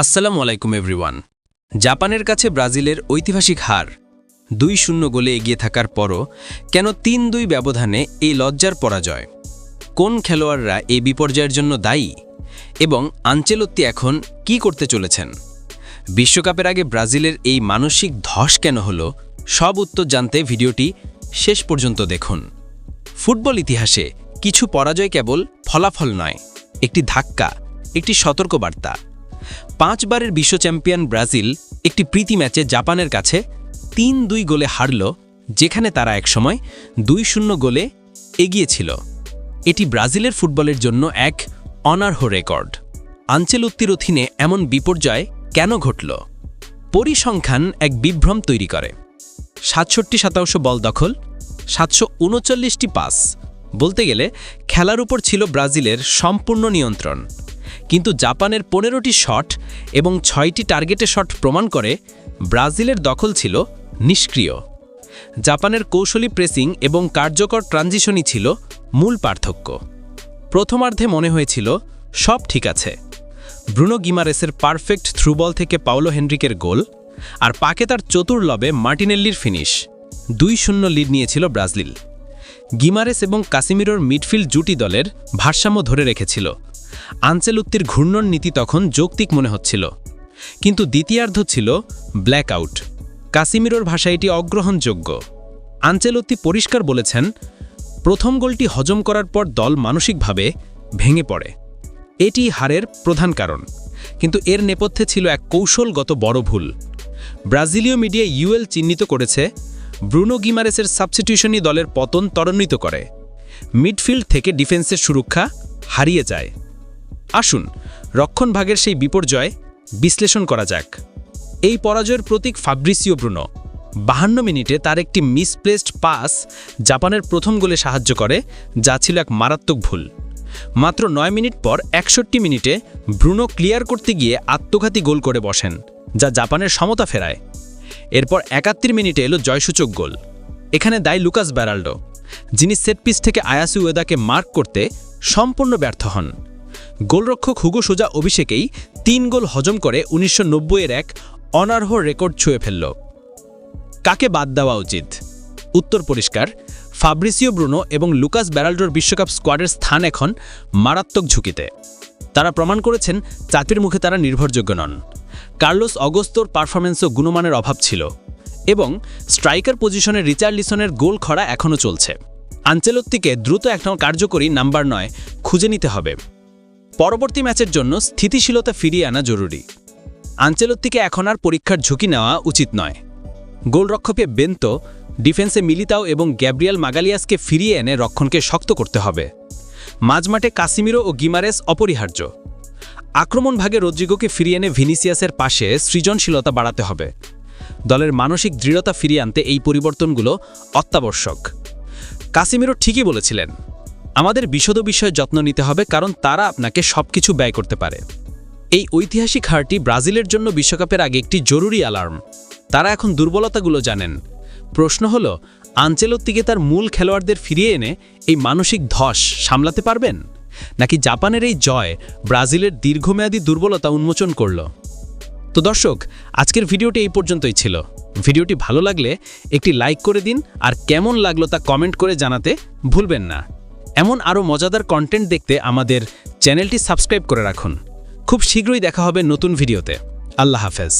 আসসালামু আলাইকুম, এভরিওয়ান। জাপানের কাছে ব্রাজিলের ঐতিহাসিক হার দুই শূন্য গোলে এগিয়ে থাকার পরও কেন তিন দুই ব্যবধানে এই লজ্জার পরাজয়? কোন খেলোয়াড়রা এই বিপর্যয়ের জন্য দায়ী? এবং আঞ্চেলত্তি এখন কি করতে চলেছেন? বিশ্বকাপের আগে ব্রাজিলের এই মানসিক ধস কেন হলো? সব উত্তর জানতে ভিডিওটি শেষ পর্যন্ত দেখুন। ফুটবল ইতিহাসে কিছু পরাজয় কেবল ফলাফল নয়, একটি ধাক্কা, একটি সতর্কবার্তা। পাঁচবারের বিশ্ব চ্যাম্পিয়ন ব্রাজিল একটি প্রীতি ম্যাচে জাপানের কাছে তিন দুই গোলে হারল, যেখানে তারা একসময় দুই শূন্য গোলে এগিয়েছিল। এটি ব্রাজিলের ফুটবলের জন্য এক অনার্হ রেকর্ড। আঞ্চেলত্তির অধীনে এমন বিপর্যয় কেন ঘটল? পরিসংখ্যান এক বিভ্রম তৈরি করে। সাতষট্টি শতাংশ বল দখল, সাতশো উনচল্লিশটি পাস। বলতে গেলে, খেলার উপর ছিল ব্রাজিলের সম্পূর্ণ নিয়ন্ত্রণ। কিন্তু জাপানের পনেরোটি শট এবং ছয়টি টার্গেটে শট প্রমাণ করে ব্রাজিলের দখল ছিল নিষ্ক্রিয়। জাপানের কৌশলী প্রেসিং এবং কার্যকর ট্রানজিশনই ছিল মূল পার্থক্য। প্রথমার্ধে মনে হয়েছিল, সব ঠিক আছে। ব্রুনো গিমারেসের পারফেক্ট থ্রুবল থেকে পাওলো হেনরিকের গোল আর পাকে তার চতুর লবে মার্টিনেল্লির ফিনিশ। দুই শূন্য লিড নিয়েছিল ব্রাজিল। গিমারেস এবং কাসিমিরোর মিডফিল্ড জুটি দলের ভারসাম্য ধরে রেখেছিল। আঞ্চেলুত্তির ঘূর্ণন নীতি তখন যৌক্তিক মনে হচ্ছিল। কিন্তু দ্বিতীয়ার্ধ ছিল ব্ল্যাক আউট কাসিমিরোর ভাষা এটি অগ্রহণযোগ্য। আঞ্চেলত্তি পরিষ্কার বলেছেন, প্রথম গোলটি হজম করার পর দল মানসিকভাবে ভেঙে পড়ে। এটি হারের প্রধান কারণ। কিন্তু এর নেপথ্যে ছিল এক কৌশলগত বড় ভুল। ব্রাজিলীয় মিডিয়া ইউএল চিহ্নিত করেছে, ব্রুনো গিমারেসের সাবস্টিটিউশনই দলের পতন ত্বরান্বিত করে। মিডফিল্ড থেকে ডিফেন্সের সুরক্ষা হারিয়ে যায়। আসুন রক্ষণভাগের সেই বিপর্যয় বিশ্লেষণ করা যাক। এই পরাজয়ের প্রতীক ফাব্রিসিও ব্রুনো। বাহান্ন মিনিটে তার একটি মিসপ্লেসড পাস জাপানের প্রথম গোলে সাহায্য করে, যা ছিল এক মারাত্মক ভুল। মাত্র নয় মিনিট পর একষট্টি মিনিটে ব্রুনো ক্লিয়ার করতে গিয়ে আত্মঘাতী গোল করে বসেন, যা জাপানের সমতা ফেরায়। এরপর একাত্তর মিনিটে এলো জয়সূচক গোল। এখানে দায় লুকাস ব্যারাল্ডো, যিনি সেটপিস থেকে আয়াসি ওয়েদাকে মার্ক করতে সম্পূর্ণ ব্যর্থ হন। গোলরক্ষক হুগো সোজা অভিষেকেই তিন গোল হজম করে উনিশশো এর এক অনার্হ রেকর্ড ছুঁয়ে ফেলল। কাকে বাদ দেওয়া উচিত? উত্তর পরিষ্কার, ফাব্রিসিও ব্রুনো এবং লুকাস ব্যারাল্ডোর বিশ্বকাপ স্কোয়াডের স্থান এখন মারাত্মক ঝুঁকিতে। তারা প্রমাণ করেছেন চাপের মুখে তারা নির্ভরযোগ্য নন। কার্লোস অগস্তোর পারফরমেন্সও গুণমানের অভাব ছিল এবং স্ট্রাইকার পজিশনে রিচার্লিসনের গোল খরা এখনও চলছে। আঞ্চেলত্তিকে দ্রুত একটা কার্যকরী নাম্বার নয় খুঁজে নিতে হবে। পরবর্তী ম্যাচের জন্য স্থিতিশীলতা ফিরিয়ে আনা জরুরি। আঞ্চেলত্তিকে এখন আর পরীক্ষার ঝুঁকি নেওয়া উচিত নয়। গোলরক্ষকে বেন্তো, ডিফেন্সে মিলিতাও এবং গ্যাব্রিয়াল মাগালিয়াসকে ফিরিয়ে এনে রক্ষণকে শক্ত করতে হবে। মাঝমাঠে কাসিমিরো ও গিমারেস অপরিহার্য। আক্রমণ ভাগে রদ্রিগোকে ফিরিয়ে এনে ভিনিসিয়াসের পাশে সৃজনশীলতা বাড়াতে হবে। দলের মানসিক দৃঢ়তা ফিরিয়ে আনতে এই পরিবর্তনগুলো অত্যাবশ্যক। কাসিমিরো ঠিকই বলেছিলেন আমাদের বিশদ বিষয়ে যত্ন নিতে হবে, কারণ তারা আপনাকে সবকিছু ব্যয় করতে পারে। এই ঐতিহাসিক হারটি ব্রাজিলের জন্য বিশ্বকাপের আগে একটি জরুরি অ্যালার্ম। তারা এখন দুর্বলতাগুলো জানেন। প্রশ্ন হল আঞ্চেলত্তিকে তার মূল খেলোয়াড়দের ফিরিয়ে এনে এই মানসিক ধস সামলাতে পারবেন? নাকি জাপানের এই জয় ব্রাজিলের দীর্ঘমেয়াদী দুর্বলতা উন্মোচন করল? তো দর্শক, আজকের ভিডিওটি এই পর্যন্তই ছিল। ভিডিওটি ভালো লাগলে একটি লাইক করে দিন, আর কেমন লাগল তা কমেন্ট করে জানাতে ভুলবেন না। এমন আরও মজাদার কন্টেন্ট দেখতে আমাদের চ্যানেলটি সাবস্ক্রাইব করে রাখুন। খুব শীঘ্রই দেখা হবে নতুন ভিডিওতে আল্লাহ হাফেজ।